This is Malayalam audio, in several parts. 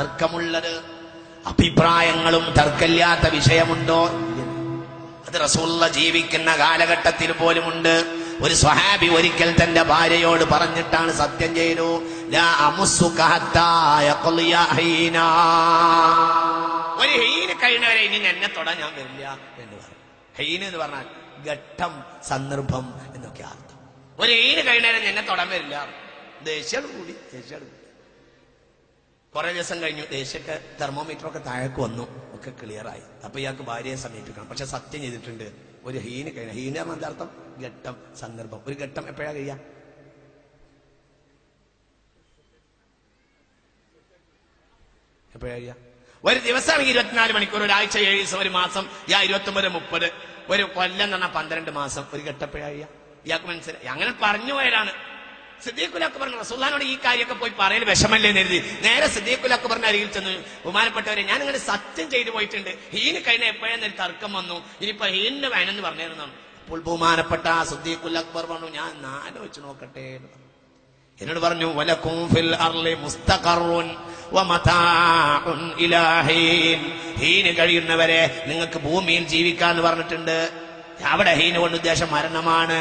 തർക്കമുള്ളത്. അഭിപ്രായങ്ങളും തർക്കമില്ലാത്ത വിഷയമുണ്ടോ? അത് റസൂള്ള ജീവിക്കുന്ന കാലഘട്ടത്തിൽ പോലുമുണ്ട്. ഒരു സ്വഹാബി ഒരിക്കൽ തന്റെ ഭാര്യയോട് പറഞ്ഞിട്ടാണ് സത്യം ചെയ്തു. ഒരു ഹെയിന് കഴിഞ്ഞവരെ ഇനി എന്നെ തൊടാൻ ഞാൻ വരില്ല എന്ന് പറഞ്ഞു ഹെയിന് എന്ന് പറഞ്ഞാൽ ഘട്ടം സന്ദർഭം എന്നൊക്കെ അർത്ഥം. ഒരു ഹെയിന് കഴിഞ്ഞവരെ എന്നെ തൊടാൻ വരില്ല. ദേഷ്യം കൂടി ദേഷ്യം കുറെ ദിവസം കഴിഞ്ഞു. ദേശക്ക് തെർമോമീറ്റർ ഒക്കെ താഴേക്ക് വന്നു. ഒക്കെ ക്ലിയറായി അപ്പൊ ഇയാൾക്ക് ഭാര്യയെ സമീപിക്കണം. പക്ഷെ സത്യം ചെയ്തിട്ടുണ്ട് ഒരു ഹീന് കഴിഞ്ഞ ഹീന പറഞ്ഞ എന്താ അർത്ഥം ഘട്ടം സന്ദർഭം. ഒരു ഘട്ടം എപ്പോഴാ കഴിയാ എപ്പോഴാ കഴിയാ ഒരു ദിവസം ഇരുപത്തിനാല് മണിക്കൂർ ഒരാഴ്ച ഏഴ് ദിവസം ഒരു മാസം യാ ഇരുപത്തി ഒമ്പത് മുപ്പത് ഒരു കൊല്ലം എന്ന് പറഞ്ഞാൽ പന്ത്രണ്ട് മാസം. ഒരു ഘട്ടം എപ്പോഴാ കഴിയാ ഇയാൾക്ക് മനസ്സിലായി. അങ്ങനെ പറഞ്ഞു പോയതാണ്. സിദ്ദീഖുലൊക്കെ പറഞ്ഞു റസൂല്ലാനോട് ഈ കാര്യമൊക്കെ പോയി പറയൽ വിഷമല്ലേ കരുതി. നേരെ സിദ്ദീഖുലൊക്കെ പറഞ്ഞ അരികിൽ ചെന്ന് ബഹുമാനപ്പെട്ടവരെ ഞാൻ ഇങ്ങനെ സത്യം ചെയ്തു പോയിട്ടുണ്ട്. ഹീന് കഴിഞ്ഞ എപ്പോഴെന്നൊരു തർക്കം വന്നു. ഇനിയിപ്പോ ഹീനിന്റെ വേനെന്ന് പറഞ്ഞിരുന്നാണ് അപ്പോൾ ബഹുമാനപ്പെട്ട സിദ്ദീഖുൽ അക്ബർ പറഞ്ഞു ഞാൻ ആലോചിച്ച് നോക്കട്ടെ. എന്നോട് പറഞ്ഞു വലക്കും ഫിൽ അർലി മുസ്തഖറുൻ വമതാഉൻ ഹീന് കഴിയുന്നവരെ നിങ്ങൾക്ക് ഭൂമിയിൽ ജീവിക്കാന്ന് പറഞ്ഞിട്ടുണ്ട്. അവിടെ ഹീന് കൊണ്ട് ഉദ്ദേശം മരണമാണ്.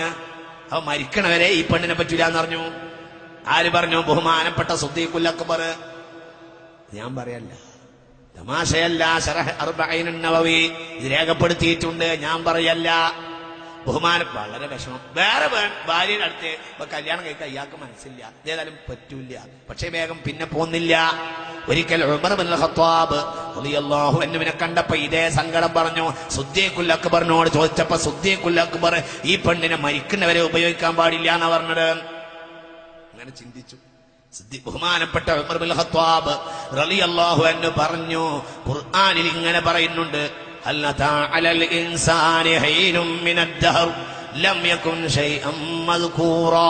അവ മരിക്കണവരെ ഈ പെണ്ണിനെ പറ്റൂല എന്ന് പറഞ്ഞു ആര് പറഞ്ഞു? ബഹുമാനപ്പെട്ട സുദ്ദീഖുൽ അക്ബർ. ഞാൻ പറയല്ല. തമാശയല്ല. നവവി. ഇത് രേഖപ്പെടുത്തിയിട്ടുണ്ട്. ഞാൻ പറയല്ല. ബഹുമാനം വളരെ വിഷമം. വേറെ ഭാര്യയുടെ അടുത്ത് ഇപ്പൊ കല്യാണം കഴിക്കാൻ ഇയാൾക്ക് മനസ്സില്ല. ഏതായാലും പറ്റൂല പക്ഷേ വേഗം പിന്നെ പോന്നില്ല. ഒരിക്കൽ ഉമർ ബിൻ ഖത്താബ് റളിയല്ലാഹു അൻഹുവിനെ കണ്ടപ്പോ ഇതേ സങ്കടം പറഞ്ഞു. സുദ്ദീഖുൽ അക്ബറിനോട് ചോദിച്ചപ്പോ സുദ്ദീഖുൽ അക്ബർ ഈ പെണ്ണിനെ മരിക്കുന്നവരെ ഉപയോഗിക്കാൻ പാടില്ല എന്നാ പറഞ്ഞത്? അങ്ങനെ ചിന്തിച്ചു. ബഹുമാനപ്പെട്ട ഉമർ ഖത്താബ് റളിയല്ലാഹു എന്ന് പറഞ്ഞു ഖുർആനിൽ ഇങ്ങനെ പറയുന്നുണ്ട് അലൽ ഇൻസാനി ഹീനും മിനദ് ദഹർ ലം യകുൻ മദ്കൂറാ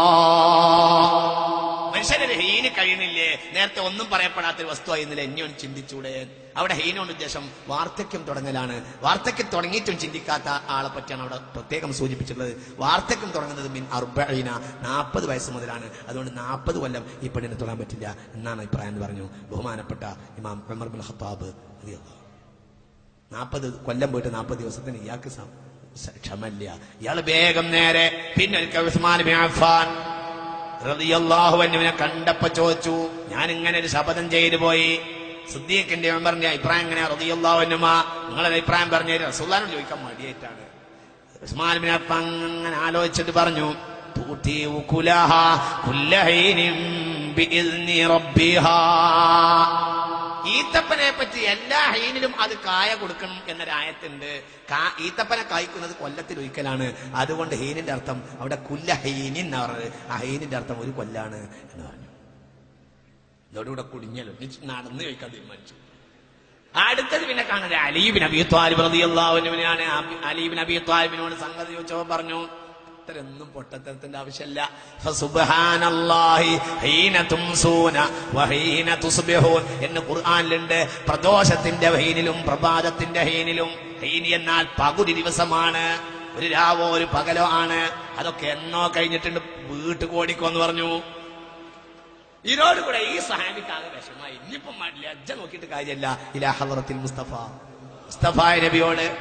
മനുഷ്യനൊരു ഹീന് കഴിയണില്ലേ നേരത്തെ ഒന്നും പറയപ്പെടാത്ത ഒരു വസ്തുവായിരുന്നില്ല എന്നെ ഒന്ന് ചിന്തിച്ചൂടെ. അവിടെ ഹീനോണ്ട് ഉദ്ദേശം വാർദ്ധക്യം തുടങ്ങലാണ്. വാർദ്ധക്യം തുടങ്ങിയിട്ടും ചിന്തിക്കാത്ത ആളെ പറ്റിയാണ് അവിടെ പ്രത്യേകം സൂചിപ്പിച്ചിട്ടുള്ളത്. വാർദ്ധക്യം തുടങ്ങുന്നത് മീൻ അർബീന നാൽപ്പത് വയസ്സ് മുതലാണ്. അതുകൊണ്ട് നാൽപ്പത് കൊല്ലം ഈ പെണ്ണിനെ തൊടാൻ പറ്റില്ല എന്നാണ് അഭിപ്രായം എന്ന് പറഞ്ഞു ബഹുമാനപ്പെട്ട ഇമാം ഉമർ ബിൻ ഹത്താബ് നാൽപ്പത് കൊല്ലം പോയിട്ട് നാൽപ്പത് ദിവസത്തിന് ഇയാൾക്ക് ക്ഷമല്ല ഇയാൾ വേഗം നേരെ. പിന്നെ റളിയല്ലാഹു അൻഹുവിനെ കണ്ടപ്പോ ചോദിച്ചു ഞാൻ ഇങ്ങനെ ഒരു ശപഥം ചെയ്തു പോയി. സിദ്ദീഖിന്റെ മെമ്പറിന്റെ അഭിപ്രായം എങ്ങനെയാ? റതിയല്ലാഹു അൻഹുമ നിങ്ങളുടെ അഭിപ്രായം പറഞ്ഞു റസൂലുള്ളാഹിനോട് ചോദിക്കാൻ മടിയായിട്ടാണ്. ഉസ്മാൻ അഫ്ഫാൻ അങ്ങനെ ആലോചിച്ചിട്ട് പറഞ്ഞു തൂത്തി ഈത്തപ്പനെ പറ്റി എല്ലാ ഹൈനിലും അത് കായ കൊടുക്കണം എന്നൊരായത്തുണ്ട്. ഈത്തപ്പനെ കായ്ക്കുന്നത് കൊല്ലത്തിൽ ഒരിക്കലാണ് അതുകൊണ്ട് ഹീനിന്റെ അർത്ഥം അവിടെ കുല്ല ഹൈനിൻ എന്ന് പറഞ്ഞത്. ആ ഹൈനിന്റെ അർത്ഥം ഒരു കൊല്ലാണ് എന്ന് പറഞ്ഞു. ഇതോടുകൂടെ കുടിഞ്ഞല്ലോ നടന്നു കഴിക്കാൻ തീരുമാനിച്ചു. അടുത്തത് പിന്നെ കാണുന്നത് അലീബിൻ അബി താലിബ് റളിയല്ലാഹുവിനെയാണ് അലീബിൻ അബി താലിബിനോട് സംഗതി ചോദിച്ചപ്പോ പറഞ്ഞു ഇത്രയൊന്നും പൊട്ടത്തരത്തിന്റെ ആവശ്യമില്ല എന്ന് ഖുർആാനിലുണ്ട്. പ്രദോഷത്തിന്റെ ഹീനിലും പ്രഭാതത്തിന്റെ ഹീനിലും. ഹീനി എന്നാൽ പകുതി ദിവസമാണ്. ഒരു രാവോ ഒരു പകലോ ആണ്. അതൊക്കെ എന്നോ കഴിഞ്ഞിട്ടുണ്ട്. വീട്ടു കോടിക്കോന്ന് പറഞ്ഞു. ഇതിനോട് കൂടെ ഈ സഹാബിക്കാകെ വിഷമായി ഇനിയിപ്പം ലജ്ജ നോക്കിയിട്ട് കാര്യമല്ല ഇലാഹറത്തിൽ മുസ്തഫ. മുസ്തഫ നബിയോട്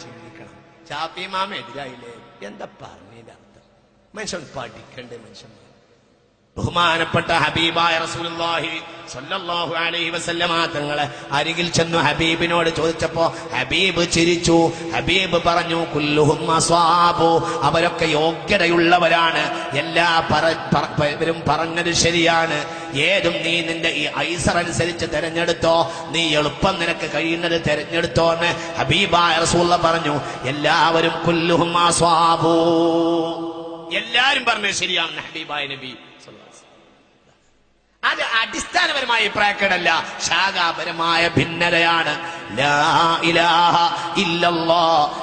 ചിന്തിക്കണം. ചാപ്പി മാമ എതിരായില്ലേ? എന്താ പറഞ്ഞതിന്റെ അർത്ഥം മനുഷ്യൻ പഠിക്കണ്ടേ മനുഷ്യൻ ബഹുമാനപ്പെട്ട ഹബീബായ റസൂലുള്ളാഹി സ്വല്ലല്ലാഹു അലൈഹി വസല്ലമ തങ്ങളെ അരികിൽ ചെന്നു ഹബീബിനോട് ചോദിച്ചപ്പോ ഹബീബ് ചിരിച്ചു. ഹബീബ് പറഞ്ഞു കുല്ലുഹും അസ്വാബു അവരൊക്കെ യോഗ്യതയുള്ളവരാണ്. എല്ലാ പറ- പറ- ഇവരും പറഞ്ഞത് ശരിയാണ്. ഏതും നീ നിന്റെ ഈ ഐസർ അനുസരിച്ച് തെരഞ്ഞെടുത്തോ നീ എളുപ്പം നിനക്ക് കഴിയുന്നത് തെരഞ്ഞെടുത്തോ എന്ന് ഹബീബായ റസൂള്ള പറഞ്ഞു. എല്ലാവരും കുല്ലുഹും അസ്വാബു എല്ലാരും പറഞ്ഞത് ശരിയാണ് ഹബീബായ നബി. അത് അടിസ്ഥാനപരമായ അഭിപ്രായക്കേടല്ല ശാഖാപരമായ ഭിന്നതയാണ്.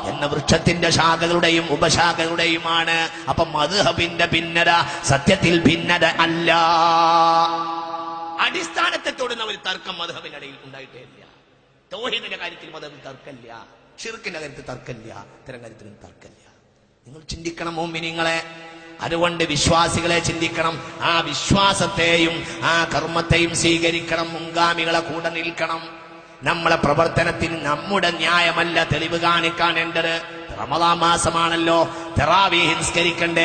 എന്ന വൃക്ഷത്തിന്റെ ശാഖകളുടെയും ഉപശാഖകളുടെയുമാണ്. അപ്പൊ മധുഹബിന്റെ ഭിന്നത സത്യത്തിൽ ഭിന്നത അല്ല. അടിസ്ഥാനത്തെ തൊടുന്ന ഒരു തർക്കം മധുഹബിന്റെ ഇടയിൽ ഉണ്ടായിട്ടേ ഇല്ല തോഹിദിന്റെ കാര്യത്തിൽ മതത്തിൽ തർക്കമില്ല. ഷിർക്കിന്റെ കാര്യത്തിൽ തർക്കമില്ല. ഇത്തരം കാര്യത്തിലും തർക്കമില്ല. നിങ്ങൾ ചിന്തിക്കണം മോമിനിങ്ങളെ. അതുകൊണ്ട് വിശ്വാസികളെ ചിന്തിക്കണം. ആ വിശ്വാസത്തെയും ആ കർമ്മത്തെയും സ്വീകരിക്കണം. മുൻഗാമികളെ കൂടെ നിൽക്കണം. നമ്മളെ പ്രവർത്തനത്തിന് നമ്മുടെ ന്യായമല്ല തെളിവ് കാണിക്കാണേണ്ടത് റമദാ മാസമാണല്ലോ. തെറാവി നിസ്കരിക്കണ്ടേ?